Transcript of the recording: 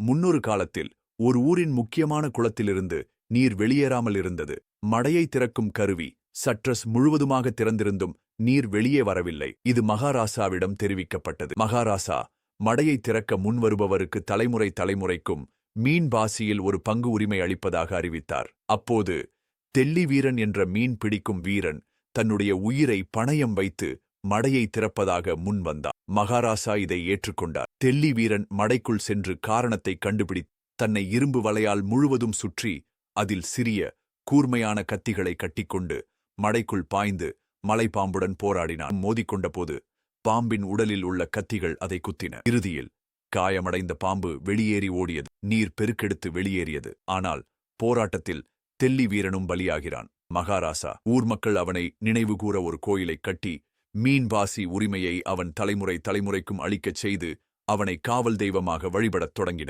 முன்னொரு காலத்தில் ஒரு ஊரின் முக்கியமான குளத்திலிருந்து நீர் வெளியேறாமல் இருந்தது. மடையை திறக்கும் கருவி சற்றஸ் முழுவதுமாக திறந்திருந்தும் நீர் வெளியே வரவில்லை. இது மகாராசாவிடம் தெரிவிக்கப்பட்டது. மகாராசா மடையை திறக்க முன்வருபவருக்கு தலைமுறை தலைமுறைக்கும் மீன் பாசியில் ஒரு பங்கு உரிமை அளிப்பதாக அறிவித்தார். அப்போது தெல்லி வீரன் என்ற மீன் பிடிக்கும் வீரன் தன்னுடைய உயிரை பணயம் வைத்து மடையை திறப்பதாக முன் வந்தார் மகாராசா இதை ஏற்றுக்கொண்டார். தெல்லி வீரன் மடைக்குள் சென்று காரணத்தை கண்டுபிடி தன்னை இரும்பு வலையால் முழுவதும் சுற்றி அதில் சிறிய கூர்மையான கத்திகளை கட்டிக்கொண்டு மடைக்குள் பாய்ந்து மலைப்பாம்புடன் போராடினான். மோதிக்கொண்டபோது பாம்பின் உடலில் உள்ள கத்திகள் அதை குத்தின. இறுதியில் காயமடைந்த பாம்பு வெளியேறி ஓடியது. நீர் பெருக்கெடுத்து வெளியேறியது. ஆனால் போராட்டத்தில் தெல்லி வீரனும் பலியாகிறான். மகாராசா ஊர் மக்கள் அவனை நினைவுகூர ஒரு கோயிலைக் கட்டி மீன்பாசி உரிமையை அவன் தலைமுறை தலைமுறைக்கும் அளிக்கச் செய்து அவனை காவல் தெய்வமாக வழிபடத் தொடங்கின.